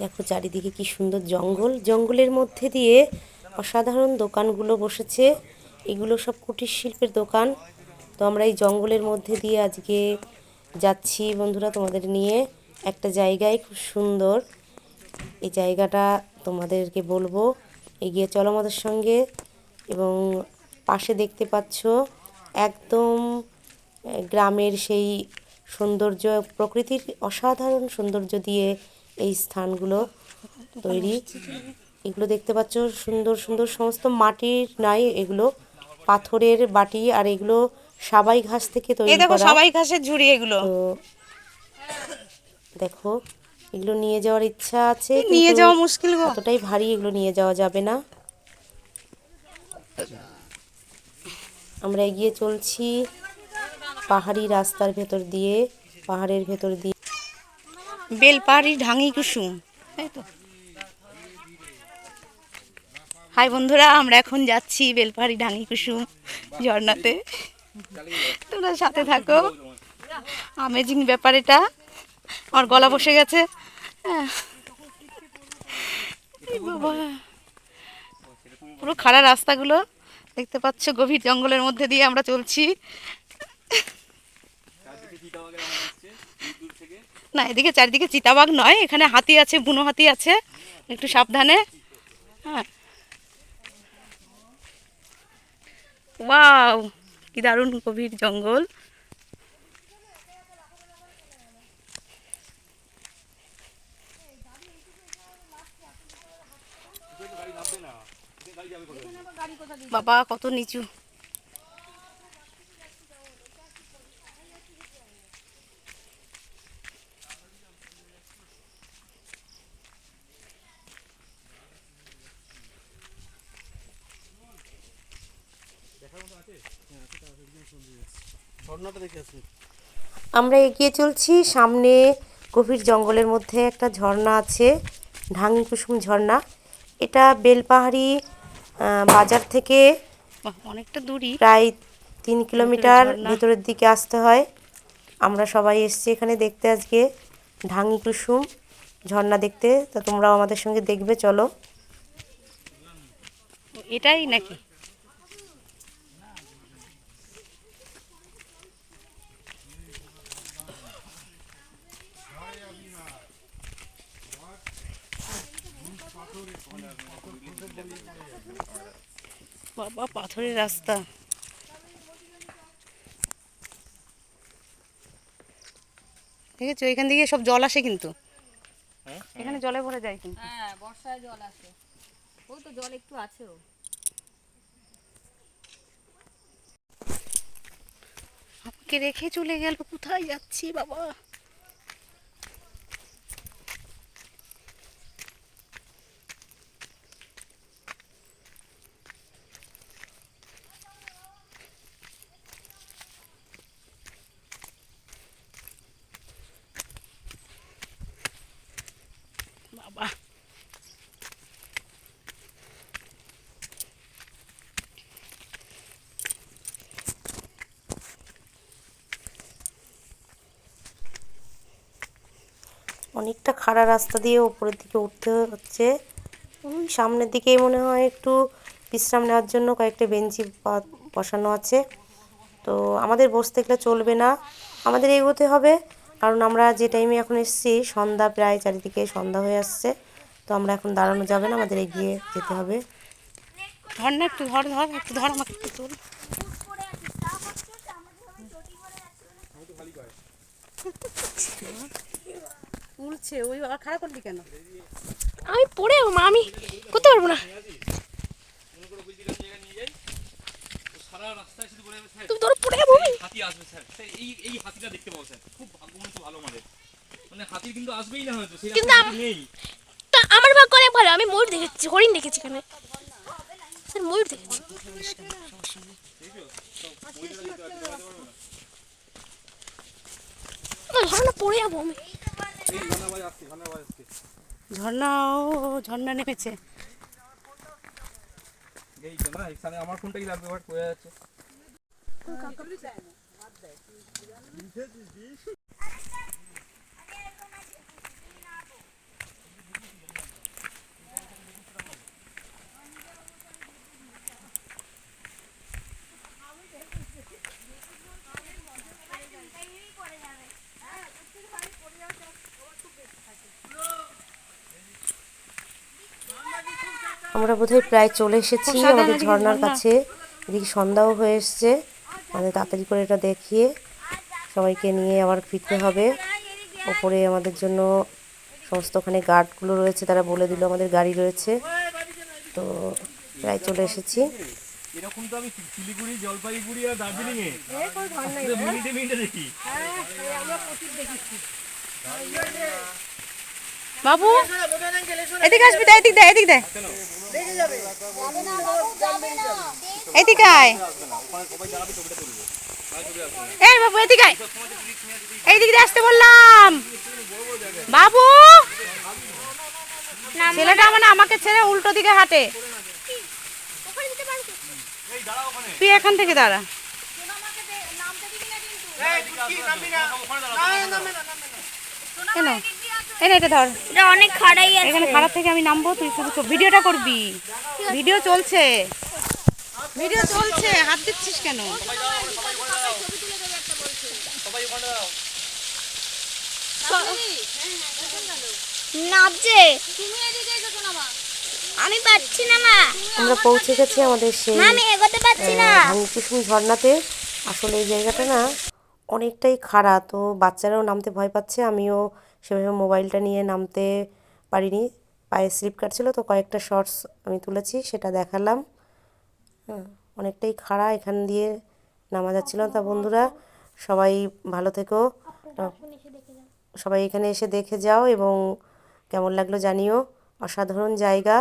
দেখো চারিদিকে কি সুন্দর জঙ্গল। জঙ্গলের মধ্যে দিয়ে অসাধারণ দোকানগুলো বসেছে। এগুলো সব কুটির শিল্পের দোকান। তো আমরা এই জঙ্গলের মধ্যে দিয়ে আজকে যাচ্ছি বন্ধুরা তোমাদের নিয়ে। একটা জায়গায় খুব সুন্দর। এই জায়গাটা তোমাদেরকে বলব। এগিয়ে চলো আমাদের সঙ্গে। এবং পাশে দেখতে পাচ্ছ একদম গ্রামের সেই সৌন্দর্য, প্রকৃতির অসাধারণ সৌন্দর্য দিয়ে এই স্থানগুলো তৈরি। এগুলো দেখতে পাচ্ছ সুন্দর সুন্দর সমস্ত মাটির নাই এগুলো পাথরের বাটি আর এগুলো সাবাই ঘাস থেকে তৈরি দেখো সবাই ঘাসের ঝুড়ি এগুলো। দেখো এগুলো নিয়ে যাওয়ার ইচ্ছা আছে নিয়ে যাওয়া মুশকিল গো। অতটাই ভারী এগুলো নিয়ে যাওয়া যাবে না। আমরা এগিয়ে চলছি পাহাড়ি রাস্তার ভেতর দিয়ে পাহাড়ের ভেতর দিয়ে। বেলপাহাড়ি ঢাঙি কুসুম। তাই তো। হাই বন্ধুরা, আমরা এখন যাচ্ছি বেলপাহাড়ি ঢাঙি কুসুম ঝর্ণাতে। তোমরা সাথে থাকো। আমেজিং ব্যাপার এটা। আমার গলা বসে গেছে। পুরো খাড়া রাস্তাগুলো দেখতে পাচ্ছ, গভীর জঙ্গলের মধ্যে দিয়ে আমরা চলছি। না, এদিকে চারিদিকে চিতাবাঘ নয়, এখানে হাতি আছে, বুনো হাতি আছে, একটু সাবধানে। হ্যাঁ। কি দারুণ গভীর জঙ্গল। বাবা, কত নিচু। আমরা এগিয়ে চলছি। সামনে গভীর জঙ্গলের মধ্যে একটা ঝর্ণা আছে ঢাঙ্গি কুসুম ঝর্ণা। এটা বেলপাহাড়ি বাজার থেকে অনেকটা দূরই। প্রায় তিন কিলোমিটার। ভেতরের দিকে আসতে হয়। আমরা সবাই এসছি এখানে দেখতে আজকে ঢাঙ্গি কুসুম ঝর্ণা দেখতে। তা তোমরাও আমাদের সঙ্গে দেখবে চলো। এটাই নাকি? বাবা পাথরের রাস্তা। দেখেছ? এখান থেকে সব জল আসে কিন্তু। এখানে জলে ভরে যায় কিন্তু। হ্যাঁ বর্ষায় জল আসে। ওই তো জল একটু আছে ও আমাকে রেখে চলে গেল কোথায় যাচ্ছি বাবা? অনেকটা খাড়া রাস্তা দিয়ে উপরের দিকে উঠতে হচ্ছে। ওই সামনের দিকেই মনে হয় একটু বিশ্রাম নেওয়ার জন্য কয়েকটা বেঞ্চি বসানো আছে। তো আমাদের বসতে গেলে চলবে না। আমাদের এগোতে হবে কারণ আমরা যে টাইমে এখন এসেছি সন্ধ্যা প্রায় চারিদিকে সন্ধ্যা হয়ে আসছে। তো আমরা এখন দাঁড়ানো যাবে না আমাদের এগিয়ে যেতে হবে। ধর না একটু ধর ধর একটু ধর আমাকে একটু তোল। তুলছে ওই আবার খারাপ করলি কেন? আমি পড়ে যাব মা আমি করতে পারব না। তুমি পড়ে যাব আমি। হাতি আসবে স্যার। স্যার এই এই হাতিটা দেখতে পাবো স্যার। খুব ভাগ্যমন্ত্র ভালো আমাদের মানে হাতি কিন্তু আসবেই না হয়তো কিন্তু নেই। তা আমার ভাগ করে ভালো আমি ময়ূর দেখেছি হরিণ দেখেছি এখানে। স্যার ময়ূর দেখেছি। না, পড়ে যাব আমি। ঝর্ণা ও ঝর্ণা নেমেছে। এই তো আমার ফোনটাই লাগবে বাট পড়ে যাচ্ছে আমরা বোধহয় প্রায় চলে এসেছি আমাদের ঝর্নার কাছে। এদিকে সন্ধ্যাও হয়ে এসছে। আমাদের তাড়াতাড়ি করে এটা দেখিয়ে সবাইকে নিয়ে আবার ফিরতে হবে। ওপরে আমাদের জন্য সমস্ত ওখানে গার্ডগুলো রয়েছে তারা বলে দিল আমাদের গাড়ি রয়েছে। তো প্রায় চলে এসেছি। এরকম তো আমি শিলিগুড়ি জলপাইগুড়ি আর দার্জিলিং এ মিনিটে মিনিটে দেখি। বাবু, এদিকে আসবি দে এদিক দে এদিক দে। এদিকে এই বাবু, এদিকে এইদিক দিয়ে আসতে বললাম। বাবু, ছেলেটা মানে আমাকে ছেড়ে উল্টো দিকে হাঁটে। তুই এখান থেকে দাঁড়া। কেন? এনে এটা ধর। এটা অনেক খাড়াই আছে। এখানে খারাপ থেকে আমি নামবো তুই শুধু ভিডিওটা করবি। ভিডিও চলছে। ভিডিও চলছে হাত দিচ্ছিস কেন? নামছে আমি পাচ্ছি না মা। আমরা পৌঁছে গেছি আমাদের সেই আমি এগোতে পারছি না। ভাঙকুসুম ঝর্ণাতে। আসলে এই জায়গাটা না অনেকটাই খাড়া তো বাচ্চারাও নামতে ভয় পাচ্ছে আমিও সেভাবে মোবাইলটা নিয়ে নামতে পারিনি। পায়ে স্লিপ কাটছিল তো কয়েকটা শর্টস আমি তুলেছি সেটা দেখালাম। হ্যাঁ অনেকটাই খাড়া এখান দিয়ে নামা যাচ্ছিল। তা বন্ধুরা সবাই ভালো থেকো। সবাই এখানে এসে দেখে যাও এবং কেমন লাগল জানিও। অসাধারণ জায়গা।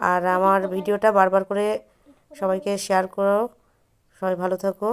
আর আমার ভিডিওটা বারবার করে সবাইকে শেয়ার করো। সবাই ভালো থাকো।